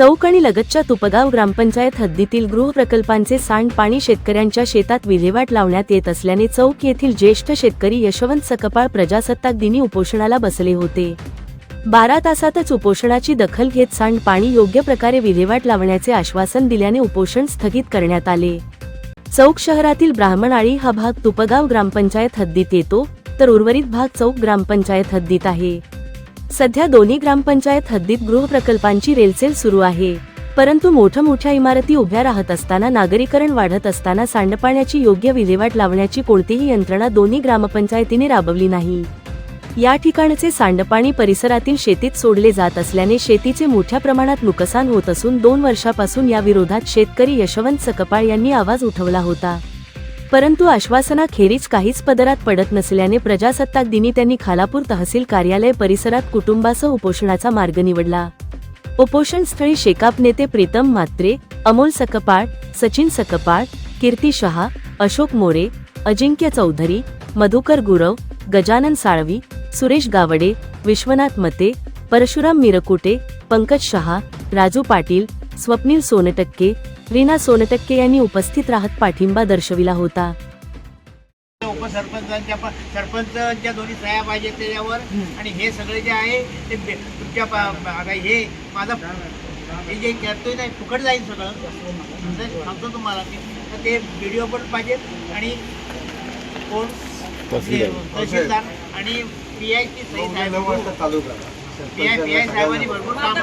चौक आणि लगतच्या तुपगाव ग्रामपंचायत हद्दीतील गृह प्रकल्पांचे सांडपाणी शेतकऱ्यांच्या शेतात विल्हेवाट लावण्यात येत असल्याने चौक येथील ज्येष्ठ शेतकरी यशवंत सकपाळ प्रजासत्ताक दिनी उपोषणाला बसले होते. बारा तासातच उपोषणाची दखल घेत सांडपाणी योग्य प्रकारे विल्हेवाट लावण्याचे आश्वासन दिल्याने उपोषण स्थगित करण्यात आले. चौक शहरातील ब्राह्मणाळी हा भाग तुपगाव ग्रामपंचायत हद्दीत येतो तर उर्वरित भाग चौक ग्रामपंचायत हद्दीत आहे. सध्या दोन्ही ग्रामपंचायत हद्दीत गृहप्रकल्पांची रेलचेल सुरू आहे. परंतु मोठ्या मोठ्या इमारती उभ्या राहत असताना नागरीकरण वाढत असताना सांडपाण्याची योग्य विल्हेवाट लावण्याची कोणतीही यंत्रणा दोन्ही ग्रामपंचायतीने राबवली नाही. या ठिकाणचे सांडपाणी परिसरातील शेतीत सोडले जात असल्याने शेतीचे मोठ्या प्रमाणात नुकसान होत असून दोन वर्षापासून या विरोधात शेतकरी यशवंत सकपाळ यांनी आवाज उठवला होता. परंतु आश्वासनाखेरीज काहीच पदरात पडत नसल्याने प्रजासत्ताक दिनी त्यांनी खालापूर तहसील कार्यालय परिसरात कुटुंबासह उपोषणाचा मार्ग निवडला. उपोषण स्थळी शेकाप नेते प्रीतम मात्रे अमोल सकपाळ सचिन सकपाळ कीर्ती शहा अशोक मोरे अजिंक्य चौधरी मधुकर गुरव गजानन साळवी सुरेश गावडे विश्वनाथ मते परशुराम मिरकुटे पंकज शहा राजू पाटील स्वप्नील सोनटक्के रीना सोनटक्के यांनी उपस्थित राहत पाठिंबा दर्शविला होता. उपसरपंचांच्या सरपंचांच्या दोन्ही सह्या पाहिजेत त्याच्यावर. आणि हे सगळे जे आहे ते तुमच्या आता हे माझं हे जे करतोय ना फुकट जाईल सगळं. सांगतो तुम्हाला मी. तर ते व्हिडिओ पण पाहिजेत आणि कोण? तहसीलदार. आणि पी आयची सही साहेब आय आता?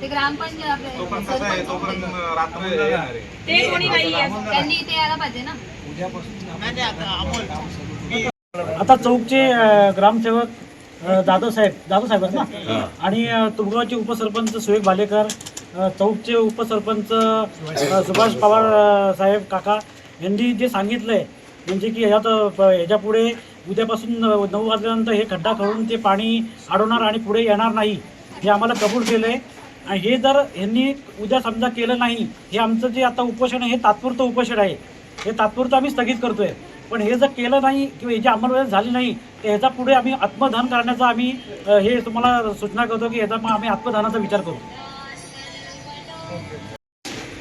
ते ग्रामपंचायत आपले. ते कोणी नाही त्यांनी इथे यायला पाहिजे ना. चौकचे ग्रामसेवक जाधव साहेब जाधव साहेब ना आणि तुमगावचे उपसरपंच सुरेश भालेकर चौकचे उपसरपंच सुभाष पवार साहेब काका यांनी जे सांगितलंय म्हणजे की ह्यात ह्याच्या पुढे उद्यापासून नऊ वाजल्यानंतर हे खड्डा करून ते पाणी अडवणार आणि पुढे येणार नाही हे आम्हाला कबूल केलं आहे आणि हे जर यांनी उद्या समजा केलं नाही हे आमचं जे आता उपोषण आहे हे तात्पुरतं उपोषण आहे. हे तात्पुरतं आम्ही स्थगित करतोय. पण हे जर केलं नाही किंवा याची अंमलबजावणी झाली नाही तर ह्याचा पुढे आम्ही आत्मदहन करण्याचा आम्ही हे तुम्हाला सूचना करतो की ह्याचा मग आम्ही आत्मदहनाचा विचार करू.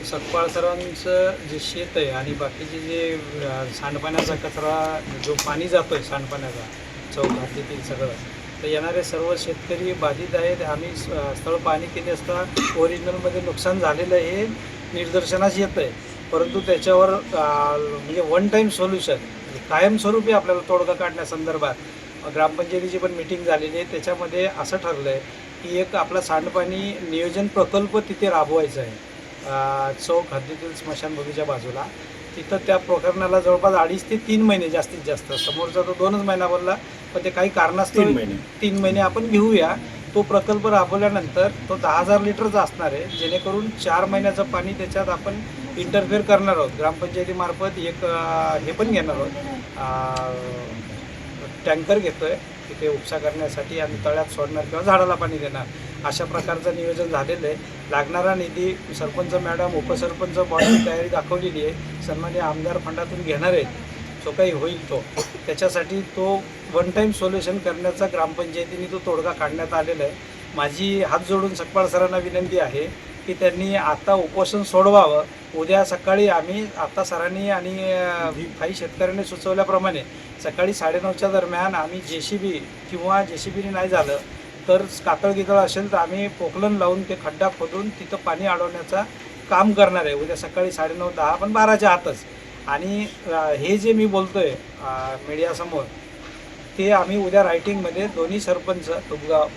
सकपाळ सरांचं जे शेत आहे आणि बाकीचे जे सांडपाण्याचा कचरा जो पाणी जातोय सांडपाण्याचा चौक सगळं तर येणारे सर्व शेतकरी बाधित आहेत. आम्ही स्थळ पाणी केले असता ओरिजिनलमध्ये नुकसान झालेलं हे निदर्शनास येतं आहे परंतु त्याच्यावर म्हणजे वन टाईम सोल्युशन कायमस्वरूपी आपल्याला तोडगा काढण्यासंदर्भात ग्रामपंचायतीची पण मिटिंग झालेली आहे. त्याच्यामध्ये असं ठरलं आहे की एक आपला सांडपाणी नियोजन प्रकल्प तिथे राबवायचा आहे. चौक हद्दीतील स्मशानभूमीच्या बाजूला. तिथं त्या प्रकरणाला जवळपास अडीच ते तीन महिने जास्तीत जास्त. समोरचा तो दोनच महिना बोलला पण ते काही कारणास्तव तीन महिने आपण घेऊया. तो प्रकल्प राबवल्यानंतर तो दहा हजार लिटरचा असणार आहे. जेणेकरून चार महिन्याचं पाणी त्याच्यात आपण इंटरफेअर करणार आहोत. ग्रामपंचायतीमार्फत एक हे पण घेणार आहोत. टँकर टँकर घेतोय. तिथे उपसा करण्यासाठी आणि तळ्यात सोडणार किंवा झाडाला पाणी देणार. अशा प्रकारचं नियोजन झालेलं आहे. लागणारा निधी सरपंच मॅडम उपसरपंच बॉडी तयारी दाखवलेली आहे. सन्मान्य आमदार फंडातून घेणार आहेत. जो काही होईल तो. त्याच्यासाठी तो वन टाईम सोल्युशन करण्याचा ग्रामपंचायतीने तो तोडगा काढण्यात आलेला आहे. माझी हात जोडून सकपाळ सरांना विनंती आहे. की त्यांनी आता उपोषण सोडवावं. उद्या सकाळी आम्ही आता सरांनी आणि काही शेतकऱ्यांनी सुचवल्याप्रमाणे सकाळी साडेनऊच्या दरम्यान आम्ही जे सी बी किंवा जे सी बीने नाही झालं तर कातळ गितळ असेल तर आम्ही पोकलन लावून ते खड्डा खोदून तिथं पाणी अडवण्याचा काम करणार आहे. उद्या सकाळी साडेनऊ दहा पण बाराच्या आतच. आणि हे जे मी बोलतोय आहे मीडियासमोर ते आम्ही उद्या रायटिंगमध्ये दोन्ही सरपंच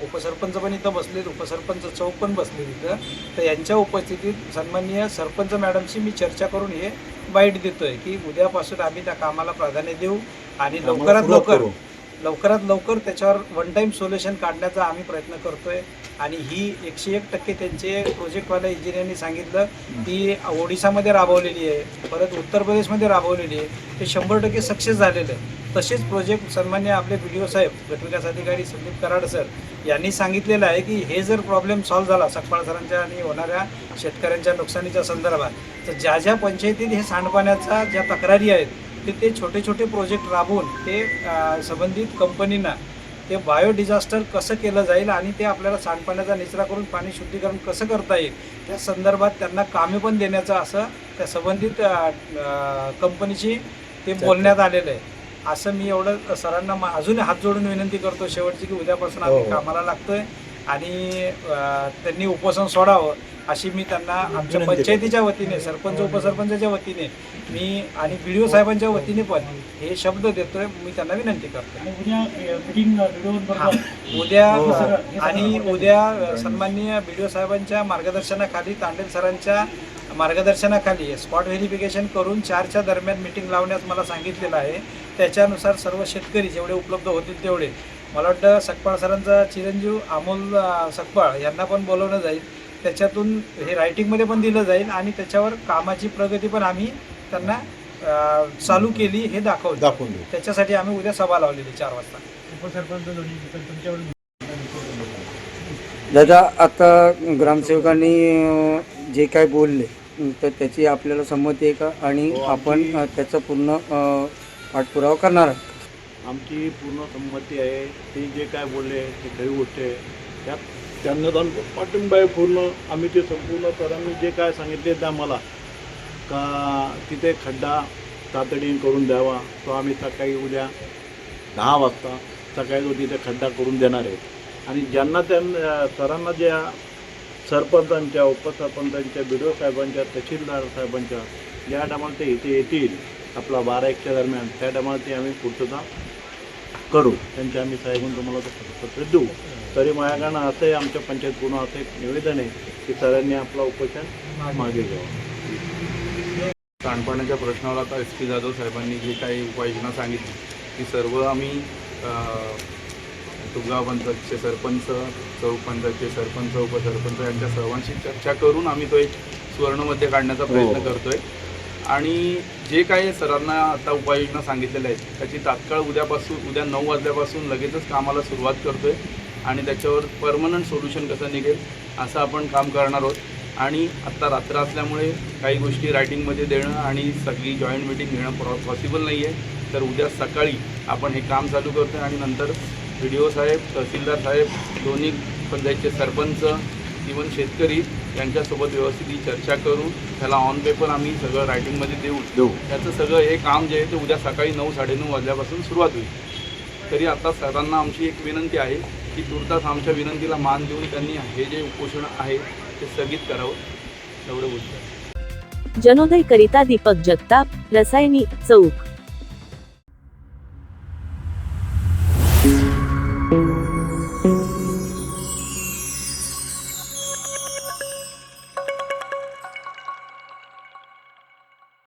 उपसरपंच पण इथं बसलेत उपसरपंच चौक पण बसले इथं. तर यांच्या उपस्थितीत सन्माननीय सरपंच मॅडमशी मी चर्चा करून हे बाईट देतोय की उद्यापासून आम्ही त्या कामाला प्राधान्य देऊ आणि लवकरात लवकर लवकरात लवकर त्याच्यावर वन टाईम सोल्युशन काढण्याचा आम्ही प्रयत्न करतोय. आणि ही एकशे एक टक्के त्यांचे प्रोजेक्टवाल्या इंजिनियरनी सांगितलं ती ओडिसामध्ये राबवलेली आहे परत उत्तर प्रदेशमध्ये राबवलेली आहे. ते शंभर टक्के सक्सेस झालेलं आहे. तसेच प्रोजेक्ट सन्मान्य आपले बी डी ओ साहेब गटविकास अधिकारी संदीप कराड सर यांनी सांगितलेलं आहे की हे जर प्रॉब्लेम सॉल्व्ह झाला सकपाळ सरांच्या आणि होणाऱ्या शेतकऱ्यांच्या नुकसानीच्या संदर्भात तर ज्या ज्या पंचायतीत हे सांडपाण्याचा ज्या तक्रारी आहेत ते ते छोटे छोटे प्रोजेक्ट राबवून ते संबंधित कंपनींना ते बायो डिझास्टर कसं केलं जाईल आणि ते आपल्याला सांडपाण्याचा निचरा करून पाणी शुद्धीकरण कसं करता येईल त्या संदर्भात त्यांना कामे पण देण्याचं असं त्या संबंधित कंपनीची ते बोलण्यात आलेलं आहे. असं मी एवढं सरांना मा- अजून हात जोडून विनंती करतो शेवटची की उद्यापासून आम्ही कामाला लागतोय आणि त्यांनी उपोषण सोडावं अशी मी त्यांना आमच्या पंचायतीच्या वतीने सरपंच उपसरपंचाच्या वतीने मी आणि बी डी ओ साहेबांच्या वतीने पण हे शब्द देतोय मी त्यांना विनंती करतो उद्या हा. हे. हे आणि उद्या सन्माननीय बी डी ओ साहेबांच्या मार्गदर्शनाखाली तांडेल सरांच्या मार्गदर्शनाखाली स्पॉट व्हेरिफिकेशन करून चारच्या दरम्यान मिटिंग लावण्यास मला सांगितलेलं आहे. त्याच्यानुसार सर्व शेतकरी जेवढे उपलब्ध होतील तेवढे. मला वाटतं सकपाळ सरांचा चिरंजीव अमोल सकपाळ यांना पण बोलवलं जाईल. त्याच्यातून हे रायटिंगमध्ये पण दिलं जाईल आणि त्याच्यावर कामाची प्रगती पण आम्ही त्यांना चालू केली हे दाखवलं. दाखवून त्याच्यासाठी आम्ही उद्या सभा लावलेली चार वाजता. दादा आता ग्रामसेवकांनी जे काय बोलले तर त्याची आपल्याला संमती आहे का? आणि हो, आपण त्याचा पूर्ण पाठपुरावा करणार आहोत. आमची पूर्ण संमती आहे. ते जे काय बोलले ते खरी गोष्ट आहे त्यात त्यांना जाऊन पाठिंबा आहे पूर्ण. आम्ही ते संपूर्ण सरांनी जे काय सांगितले ते आम्हाला. का तिथे खड्डा तातडीने करून द्यावा. तो आम्ही सकाळी उद्या दहा वाजता सकाळी तो तिथे खड्डा करून देणार आहे. आणि ज्यांना त्यांना सरांना ज्या सरपंचांच्या उपसरपंचांच्या बी साहेबांच्या तहसीलदार साहेबांच्या ज्या टायमाला ते इथे येतील आपला बारा एकच्या दरम्यान त्या टायमाला ते आम्ही पूर्तता करू. त्यांचे आम्ही साहेबून तुम्हाला ते पत्र देऊ. तरी माझ्याकडनं असं आहे आमच्या पंचायत पूर्ण असं एक निवेदन आहे की सरांनी आपला उपोषण मागे घ्यावा. सांडपाण्याच्या प्रश्नावर आता एस पी जाधव साहेबांनी जी काही उपाययोजना सांगितली ती सर्व आम्ही तुगाव पंचायतचे सरपंच चौक पंचायतचे सरपंच उपसरपंच यांच्या सर्वांशी चर्चा करून आम्ही तो एक सुवर्णमध्ये काढण्याचा प्रयत्न करतोय. आणि जे काही सरांना आता उपाययोजना सांगितलेल्या आहेत त्याची तात्काळ उद्यापासून उद्या नऊ वाजल्यापासून लगेचच कामाला सुरुवात करतोय. आणि त्याच्यावर परमनंट सोल्युशन कसं निघेल असं आपण काम करणार आहोत. आणि आत्ता रात्र असल्यामुळे काही गोष्टी रायटिंगमध्ये देणं आणि सगळी जॉईंट मिटिंग घेणं पॉसिबल नाही आहे तर उद्या सकाळी आपण हे काम चालू करतो आणि नंतर बी डी ओ साहेब तहसीलदार साहेब दोन्ही पंचायतचे सरपंच इवन शेतकरी यांच्यासोबत व्यवस्थित ही चर्चा करू त्याला ऑन पेपर आम्ही सगळं रायटिंगमध्ये देऊ. देऊ. त्याचं सगळं हे काम जे आहे ते उद्या सकाळी नऊ साडेनऊ वाजल्यापासून सुरुवात होईल. तरी आता सरांना आमची एक विनंती आहे की तुर्तास आमच्या विनंतीला मान देऊन त्यांनी हे जे उपोषण आहे ते स्थगित करावं. एवढं बोलतो जनोदय करिता दीपक जगताप रसायनी चौक.